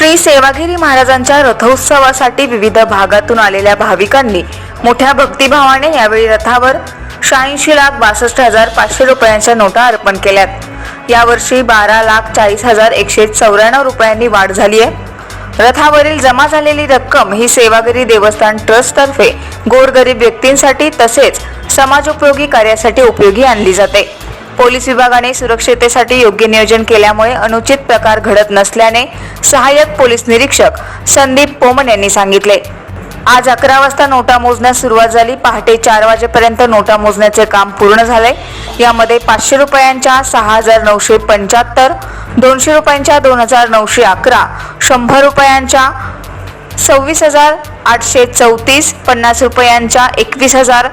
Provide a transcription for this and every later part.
श्री सेवागिरी महाराजांच्या रथोत्सवासाठी विविध भागातून आलेल्या भाविकांनी मोठ्या भक्तिभावाने यावेळी रथावर शहाऐंशी लाख बासष्ट हजार पाचशे रुपयांच्या नोटा अर्पण केल्यात. यावर्षी बारा लाख चाळीस हजार एकशे चौऱ्याण्णव रुपयांनी वाढ झाली आहे. रथावरील जमा झालेली रक्कम ही सेवागिरी देवस्थान ट्रस्टतर्फे गोरगरीब व्यक्तींसाठी तसेच समाजोपयोगी कार्यासाठी उपयोगी आणली जाते. पोलीस विभागाने सुरक्षितेसाठी योग्य नियोजन केल्यामुळे अनुचित प्रकार घडत नसल्याने सहाय्यक पोलीस निरीक्षक संदीप पोमन यांनी सांगितले. आज अकरा वाजता नोटा मोजण्यास सुरुवात झाली. पहाटे चार वाजेपर्यंत नोटा मोजण्याचे काम पूर्ण झाले. यामध्ये पाचशे रुपयांच्या सहा हजार नऊशे पंच्याहत्तर दोनशे रुपयांच्या दोन हजार नऊशे अकरा शंभर रुपयांच्या सव्वीस हजार आठशे चौतीस पन्नास रुपयांच्या एकवीस हजार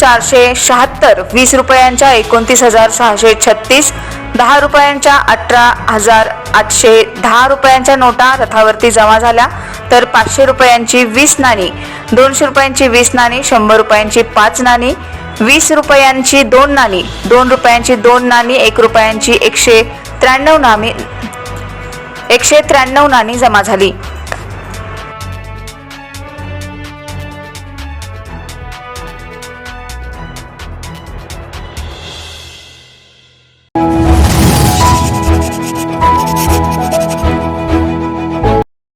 चारशे शहात्तर वीस रुपयांच्या एकोणतीस हजार सहाशे छत्तीस दहा रुपयांच्या अठरा हजार आठशे दहा रुपयांच्या नोटा रथावरती जमा झाल्या तर पाचशे रुपयांची वीस नाणी दोनशे रुपयांची वीस नाणी शंभर रुपयांची पाच नाणी वीस रुपयांची दोन नाणी दोन रुपयांची दोन नाणी एक रुपयांची एकशे त्र्याण्णव नाणी एकशे त्र्याण्णव नाणी जमा झाली.